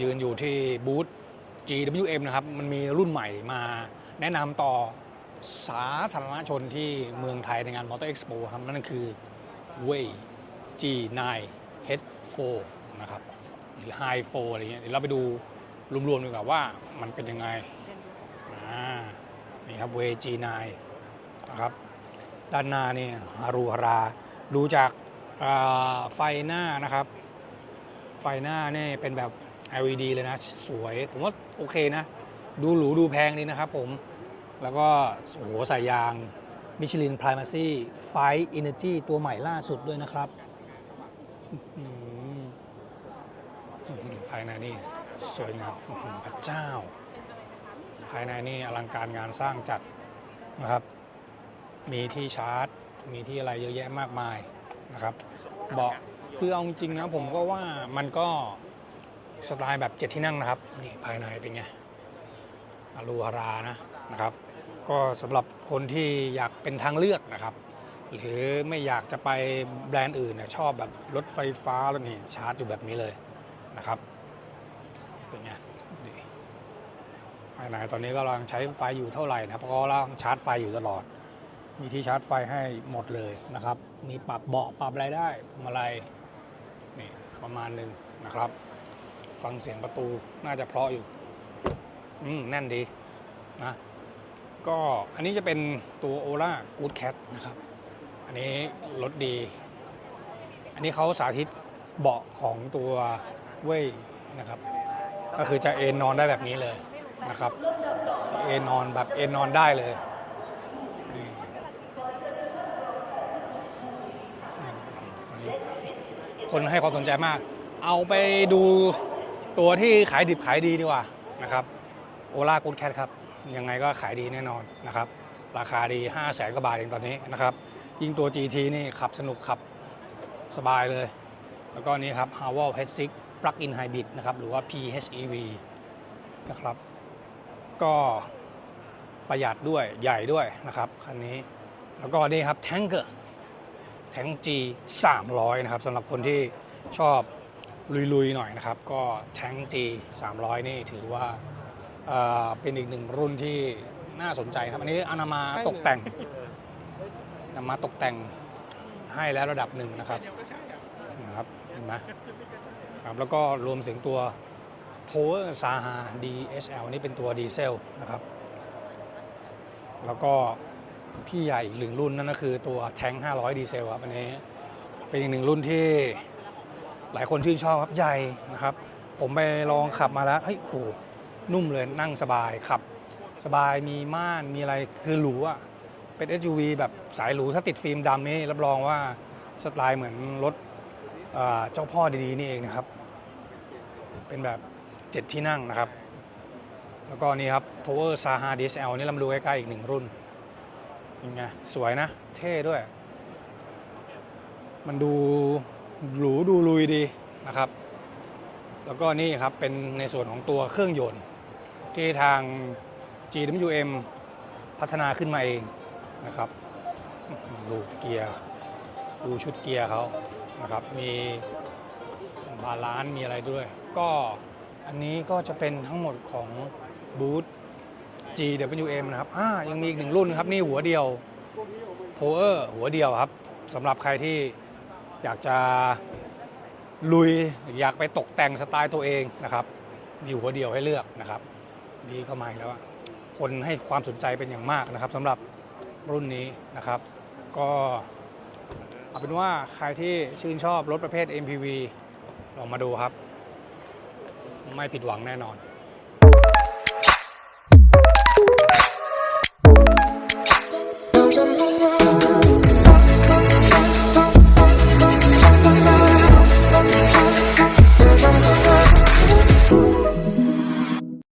ยืนอยู่ที่บูธ GWM นะครับ มันมีรุ่นใหม่มาแนะนำต่อสาธารณชนที่เมืองไทยในงาน Motor Expo ครับ นั่นคือ Way G9 H4 นะครับ หรือ High 4อะไรเงี้ยเดี๋ยวเราไปดูรวมๆดีกว่าว่ามันเป็นยังไงอ่านี่ครับ Way G9 นะครับ ด้านหน้านี่ฮารูฮาราดูจากไฟหน้านะครับ ไฟหน้านี่เป็นแบบ LED เลยนะ สวย ผมว่าโอเคนะ ดูหรูดูแพงดีนะครับผม แล้วก็โอ้โหใส่ยางมิชลิน Primacy ไฟ Energy ตัวใหม่ล่าสุดด้วยนะครับอือภายในนี่สวยงามพระเจ้า ภายในนี่อลังการงานสร้างจัดนะครับ มีที่ชาร์จ มีที่อะไรเยอะแยะมากมายนะครับ เบาะคือเอาจริงนะผมก็ว่ามันก็ สไตล์แบบเจ็ดที่นั่งนะครับ นี่ภายในเป็นไงอลูฮารานะนะครับ ก็สำหรับคนที่อยากเป็นทางเลือกนะครับ หรือไม่อยากจะไปแบรนด์อื่นเนี่ยชอบแบบรถไฟฟ้าแล้วนี่ชาร์จอยู่แบบนี้เลยนะครับ เป็นไงดีภายในตอนนี้ก็กำลังใช้ไฟอยู่เท่าไหร่นะเพราะกำลังชาร์จไฟอยู่ตลอด มีที่ชาร์จไฟให้หมดเลยนะครับ มีปรับเบาะปรับอะไรได้มาลัยนี่ประมาณหนึ่งนะครับ ฟังเสียงประตูน่าจะเพราะอยู่ อืม แน่นดีนะก็อันนี้จะเป็นตัว Ola Good Cat นะครับ อันนี้รถดี อันนี้เขาสาธิตเบาะของตัวเว่ยนะครับ ก็คือจะเอนนอนได้แบบนี้เลยนะครับ เอนนอนแบบเอนนอนได้เลยคนให้ความสนใจมาก เอาไปดู ตัวที่ขายดิบขายดีดีกว่านะครับโอล่ากูดแคทครับ ยังไงก็ขายดีแน่นอนนะครับ ราคาดี 5 0 0แสนกว่าบาทเองตอนนี้นะครับ ยิ่งตัว GT นี่ขับสนุกขับสบายเลย แล้วก็นี่ครับ h a w e l H6 Plug-in Hybrid นะครับ หรือว่า PHEV นะครับ ก็ประหยัดด้วยใหญ่ด้วยนะครับคันนี้ แล้วก็นี่ครับ Tanker แทง G 300 นะครับสำหรับคนที่ชอบ ลุยๆหน่อยนะครับ ก็แทง G 300 นี่ถือว่าเอ่อเป็นอีกหนึ่งรุ่นที่น่าสนใจครับ อันนี้อานามาตกแต่งนำมาตกแต่งให้แล้วระดับหนึ่งนะครับนะครับเห็นไหมครับแล้วก็รวมถึงตัว Power Saha DSL นี่เป็นตัวดีเซลนะครับ แล้วก็พี่ใหญ่อีกหนึ่งรุ่นนั่นก็คือตัวแทง500 ดีเซลครับอันนี้เป็นอีกหนึ่งรุ่นที่ หลายคนชื่นชอบครับใหญ่นะครับ ผมไปลองขับมาแล้วเฮ้ยโหนุ่มเลยนั่งสบายขับ สบายมีม่านมีอะไรคือหรูอะเป็น SUV แบบสายหรูถ้าติดฟิล์มดำนี่รับรองว่าสไตล์เหมือนรถเจ้าพ่อดีๆนี่เองนะครับ เป็นแบบเจ็ดที่นั่งนะครับ แล้วก็นี่ครับ Power Saha DSL นี่เรามาดูใกล้ๆอีกหนึ่งรุ่นเป็นไงสวยนะ เท่ด้วย มันดู หรูดูลุยดีนะครับ แล้วก็นี่ครับเป็นในส่วนของตัวเครื่องยนต์ ที่ทาง GWM พัฒนาขึ้นมาเองนะครับดูเกียร์ดูชุดเกียร์เขานะครับ มีบาลานซ์มีอะไรด้วย ก็อันนี้ก็จะเป็นทั้งหมดของบูธ GWM นะครับอ่ายังมีอีกหนึ่งรุ่นครับ นี่หัวเดียว Power หัวเดียวครับสำหรับใครที่ อยากจะลุยอยากไปตกแต่งสไตล์ตัวเองนะครับมีหัวเดียวให้เลือกนะครับ ดีก็มาแล้วคนให้ความสนใจเป็นอย่างมากนะครับสำหรับรุ่นนี้นะครับ ก็เอาเป็นว่าใครที่ชื่นชอบรถประเภท MPV ลองมาดูครับ ไม่ผิดหวังแน่นอนจำได้